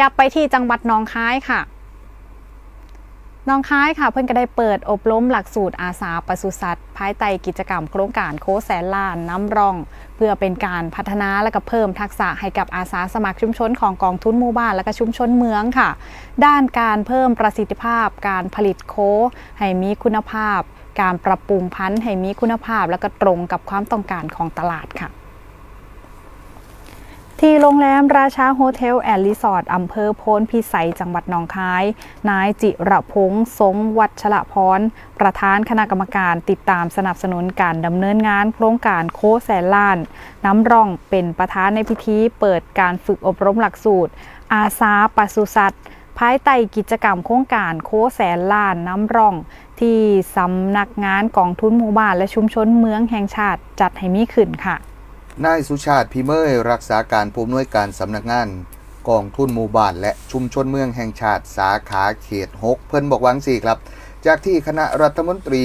ยับไปที่จังหวัดหนองคายค่ะหนองคายค่ะเพิ่อนก็ได้เปิดอบรมหลักสูตรอาสาปศุสัตว์ ภายใต้กิจกรรมโครงการโคแสนล้านน้ำร่อง เพื่อเป็นการพัฒนาและก็เพิ่มทักษะให้กับอาสาสมัครชุมชนของกองทุนหมู่บ้านและก็ชุมชนเมืองค่ะ ด้านการเพิ่มประสิทธิภาพ การผลิตโค ให้มีคุณภาพ การปรับปรุงพันธุ์ให้มีคุณภาพ และก็ตรงกับความต้องการของตลาดค่ะ ที่โรงแรมราชาโฮเทลแอนด์รีสอร์ทอำเภอโพนพิสัยจังหวัดหนองคาย นายจิระพงษ์สงวัชระพร ประธานคณะกรรมการติดตามสนับสนุนการดำเนินงานโครงการโคแสนล้าน น้ำร่องเป็นประธานในพิธีเปิดการฝึกอบรมหลักสูตร อาสาปศุสัตว์ภายใต้กิจกรรมโครงการโคแสนล้านน้ำร่อง ที่สำนักงานกองทุนหมู่บ้านและชุมชนเมืองแห่งชาติจัดให้มีขึ้นค่ะ นายสุชาติพิเมยรักษาการผู้อำนวยการสำนักงานกองทุนหมู่บ้านและชุมชนเมืองแห่งชาติสาขาเขต 6 เพิ่นบอกวังสี่ครับ จากที่คณะรัฐมนตรี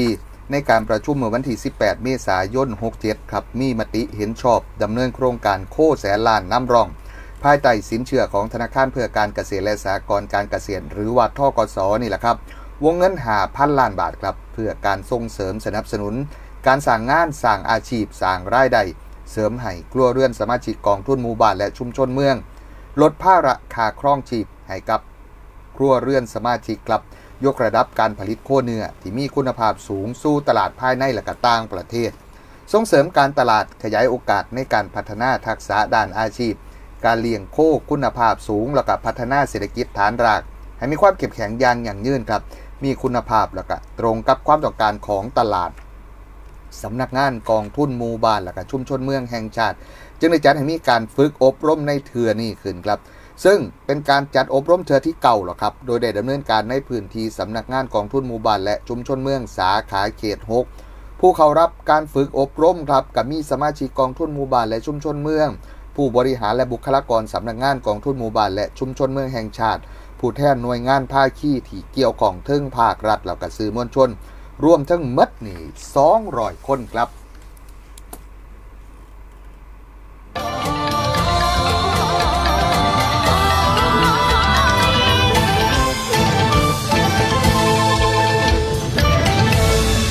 ในการประชุมเมื่อวันที่ 18 เมษายน 67 ครับ มีมติเห็นชอบดำเนินโครงการโคแสนล้านน้ำร่อง ภายใต้สินเชื่อของธนาคารเพื่อการเกษตรและสหกรณ์การเกษตร หรือว่าทกสนี่แหละครับ วงเงินหาพันล้านบาทครับ เพื่อการส่งเสริมสนับสนุน การสร้างงานสร้างอาชีพสร้างรายได้ เสริมให้ครัวเรือนสมาชิกกองทุนหมู่บ้านและชุมชนเมือง ลดภาระค่าครองชีพให้กับครัวเรือนสมาชิกครับ ยกระดับการผลิตโคเนื้อที่มีคุณภาพสูงสู้ตลาดภายในและกต่างประเทศ ส่งเสริมการตลาดขยายโอกาสในการพัฒนาทักษะด้านอาชีพ การเลี้ยงโคคุณภาพสูงแล้วก็พัฒนาเศรษฐกิจฐานราก ให้มีความเข้มแข็งอย่างอย่างยืนครับมีคุณภาพแล้วก็ตรงกับความต้องการของตลาด สำนักงานกองทุนหมู่บ้านและก็ชุมชนเมืองแห่งชาติ จึงได้จัดให้มีการฝึกอบรมในเทือนี่ขึ้นครับ ซึ่งเป็นการจัดอบรมเทือที่เก่าหรอครับ โดยได้ดำเนินการในพื้นที่สำนักงานกองทุนหมู่บ้านและชุมชนเมืองสาขาเขต6ผู้เข้ารับการฝึกอบรมครับกับมีสมาชิกกองทุนหมู่บ้านและชุมชนเมือง ผู้บริหารและบุคลากรสำนักงานกองทุนหมู่บ้านและชุมชนเมืองแห่งชาติ ผู้แทนหน่วยงานภาคีที่เกี่ยวของเทึงภาครัฐแล้วก็สื่อมวลชน รวมทั้งมัดนี่200 คนครับ